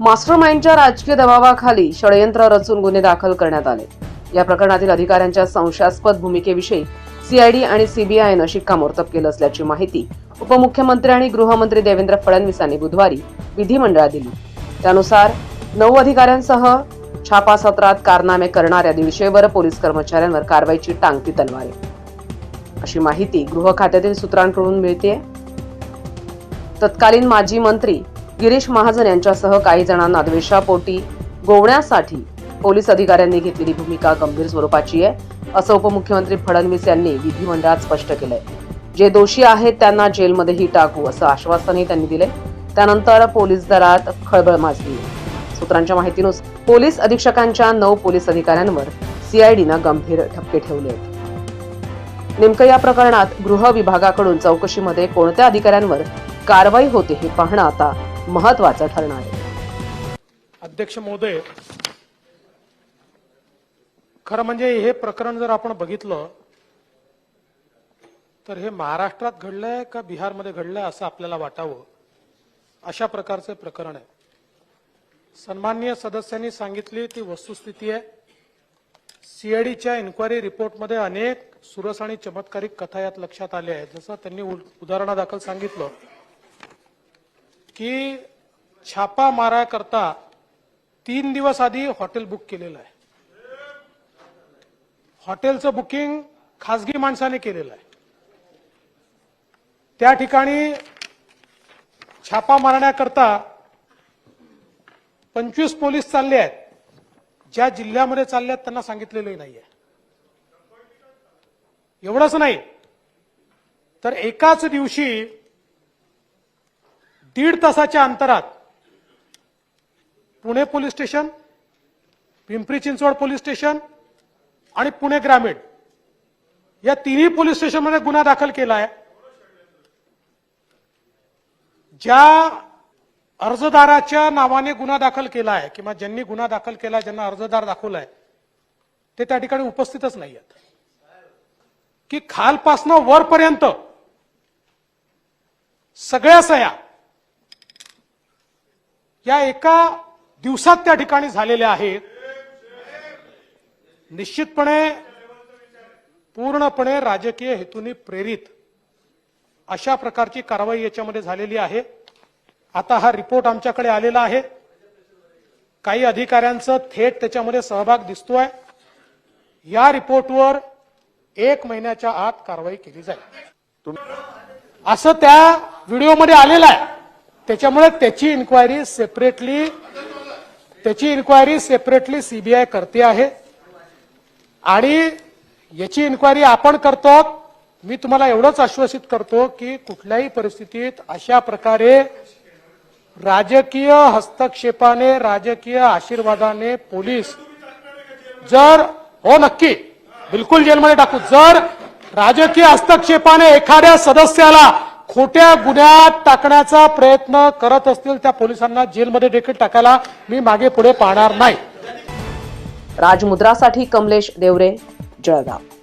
Master माइंडच्या राजकीय दबावाखाली षडयंत्र रचून गुन्हे दाखल करण्यात आले. या प्रकरणातील अधिकाऱ्यांच्या संशयास्पद भूमिकेविषयी सीआयडी आणि सीबीआयनं शिक्कामोर्तब केलं असल्याची माहिती उपमुख्यमंत्री आणि गृहमंत्री देवेंद्र फडणवीसांनी बुधवारी विधिमंडळात दिली. त्यानुसार नऊ अधिकाऱ्यांसह छापा सत्रात कारनामे करणाऱ्या दीडशेवर पोलीस कर्मचाऱ्यांवर कारवाईची टांगती तलवारे अशी माहिती गृह खात्यातील सूत्रांकडून मिळते तत्कालीन माजी मंत्री गिरीश महाजन यांच्यासह काही जणांना द्वेषापोटी गोवण्यासाठी पोलीस अधिकाऱ्यांनी घेतलेली भूमिका गंभीर स्वरूपाची आहे असं उपमुख्यमंत्री फडणवीस यांनी विधिमंडळात स्पष्ट केलंय. जे दोषी आहेत त्यांना जेलमध्येही टाकू असं आश्वासनही त्यांनी दिले त्यानंतर पोलीस दलात खळबळ माजली. सूत्रांच्या माहितीनुसार पोलीस अधीक्षकांच्या नऊ पोलीस अधिकाऱ्यांवर सीआयडीनं गंभीर ठपके ठेवले आहेत. नेमकं या प्रकरणात गृह विभागाकडून चौकशीमध्ये कोणत्या अधिकाऱ्यांवर कारवाई होते हे पाहणं आता महत्वाचं ठरणार आहे. अध्यक्ष महोदय खरं म्हणजे हे प्रकरण जर आपण बघितलं तर हे महाराष्ट्रात घडलंय का बिहारमध्ये घडलंय असं आपल्याला वाटावं? अशा प्रकारचं प्रकरण आहे. सन्माननीय सदस्यांनी सांगितली ती वस्तुस्थिती आहे. सीआयडीच्या इन्क्वायरी रिपोर्टमध्ये अनेक सुरस आणि चमत्कारिक कथा यात लक्षात आल्या आहेत. जसं त्यांनी उदाहरणादाखल सांगितलं की छापा माराकरता तीन दिवस आधी हॉटेल बुक केलेलं आहे. हॉटेलचं बुकिंग खासगी माणसाने केलेलं आहे. त्या ठिकाणी छापा मारण्याकरता पंचवीस पोलीस चालले आहेत. ज्या जिल्ह्यामध्ये चालले आहेत त्यांना सांगितलेलं नाहीये. एवढंच नाही तर एकाच दिवशी दीड तासाच्या अंतरात Pune police station Pimpri Chinchwad police station आणि पुणे ग्रामीण या तिन्ही पोलीस स्टेशनमध्ये गुन्हा दाखल केला आहे ज्या अर्जदाराच्या नावाने गुन्हा दाखल केला आहे किंवा ज्यांनी गुन्हा दाखल केला ज्यांना अर्जदार दाखवलाय ते त्या ठिकाणी उपस्थितच नाही आहेत की खालपासनं वरपर्यंत सगळ्या सह्या या एका दिवसात त्या ठिकाणी झालेल्या आहेत. निश्चितपणे पूर्णपणे राजकीय हेतूने प्रेरित अशा प्रकारची कारवाई याच्यामध्ये झालेली आहे. आता हा रिपोर्ट आमच्याकडे आलेला आहे. काही अधिकाऱ्यांचं थेट त्याच्यामध्ये सहभाग दिसतोय. या रिपोर्टवर एक महिन्याच्या आत कारवाई केली जाईल. असं त्या व्हिडिओमध्ये आलेलं आहे. त्याच्यामुळे त्याची इन्क्वायरी सेपरेटली त्याची इन्क्वायरी सेपरेटली सीबीआय करते आहे. आणि याची इन्क्वायरी आपण करतो मी तुम्हाला एवढंच आश्वासित करतो की कुठल्याही परिस्थितीत अशा प्रकारे राजकीय हस्तक्षेपाने राजकीय आशीर्वादाने पोलीस जर हो नक्की बिलकुल जेलमध्ये टाकू जर राजकीय हस्तक्षेपाने एखाद्या सदस्याला खोट्या गुन्ह्यात टाकण्याचा प्रयत्न करत असतील त्या पोलिसांना जेलमध्ये देखील टाकायला मी मागे पुढे पाहणार नाही. राजमुद्रासाठी कमलेश देवरे जळगाव.